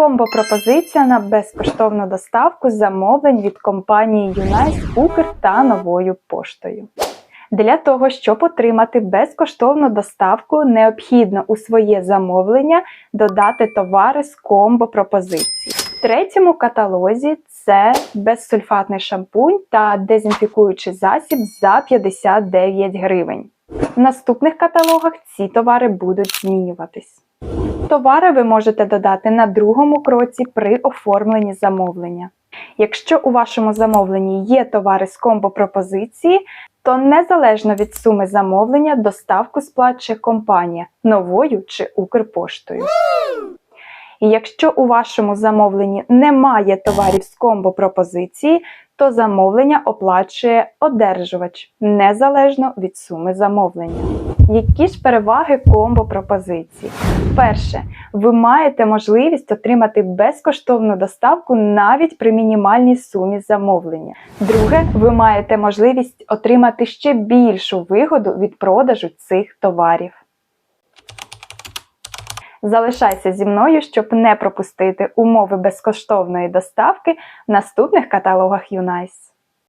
Комбо-пропозиція на безкоштовну доставку замовлень від компанії Юнайс Укр та новою поштою. Для того, щоб отримати безкоштовну доставку, необхідно у своє замовлення додати товари з комбо-пропозиції. В третьому каталозі це безсульфатний шампунь та дезінфікуючий засіб за 59 гривень. В наступних каталогах ці товари будуть змінюватись. Товари ви можете додати на другому кроці при оформленні замовлення. Якщо у вашому замовленні є товари з комбо-пропозиції, то незалежно від суми замовлення доставку сплачує компанія новою чи Укрпоштою. І якщо у вашому замовленні немає товарів з комбо-пропозиції, то замовлення оплачує одержувач незалежно від суми замовлення. Які ж переваги комбо-пропозиції? Перше, ви маєте можливість отримати безкоштовну доставку навіть при мінімальній сумі замовлення. Друге, ви маєте можливість отримати ще більшу вигоду від продажу цих товарів. Залишайся зі мною, щоб не пропустити умови безкоштовної доставки в наступних каталогах Юнайс.